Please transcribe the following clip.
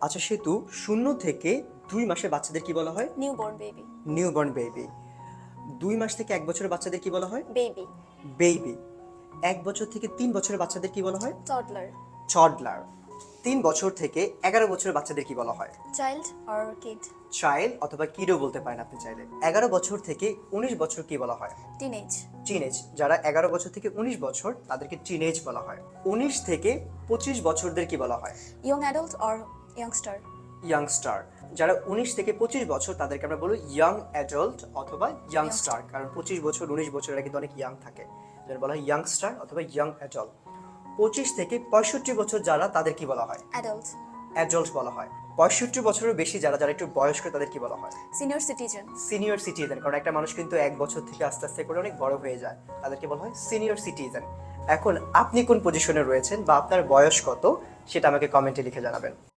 আচ্ছা সেতু শূন্য থেকে দুই মাসের বাচ্চাদের কি বলা হয়? নিউবর্ন বেবি নিউবর্ন বেবি দুই মাস থেকে এক বছরের বাচ্চাদের কি বলা হয়? বেবি বেবি এক বছর থেকে তিন বছরের বাচ্চাদের কি বলা হয়? টডলার চডলার তিন বছর থেকে এগারো বছরের বাচ্চাদের কি বলা হয়? চাইল্ড অর কিড চাইল্ড অথবা কিডও বলতে পারেন আপনি চাইলে। এগারো বছর থেকে উনিশ বছর কি বলা হয়? টিনেজ টিনেজ যারা এগারো বছর থেকে উনিশ বছর তাদেরকে টিনেজ বলা হয়। উনিশ থেকে পঁচিশ বছরদের কি বলা হয়? Young adult or youngster youngster যারা উনিশ থেকে পঁচিশ বছর তাদেরকে আমরা বলব ইয়াং অ্যাডাল্ট অথবা ইয়াংস্টার কারণ পঁচিশ বছর উনিশ বছর এরা কিন্তু অনেক ইয়াং থাকে। যারা বলা হয় ইয়াংস্টার অথবা ইয়াং অ্যাডাল্ট পঁচিশ থেকে পঁয়ষট্টি বছর যারা তাদের কি বলা হয়? অ্যাডাল্ট অ্যাডাল্ট বলা হয়। পঁয়ষট্টি বছরের বেশি যারা যারা একটু বয়স্ক তাদের কি বলা হয়? সিনিয়র সিটিজেন সিনিয়র সিটিজেন কারণ একটা মানুষ কিন্তু এক বছর থেকে আস্তে আস্তে করে অনেক বড় হয়ে যায়। তাদেরকে বলা হয় সিনিয়র সিটিজেন এখন আপনি কোন পজিশনে রয়েছেন বা আপনার বয়স কত সেটা আমাকে কমেন্টে লিখে জানাবেন।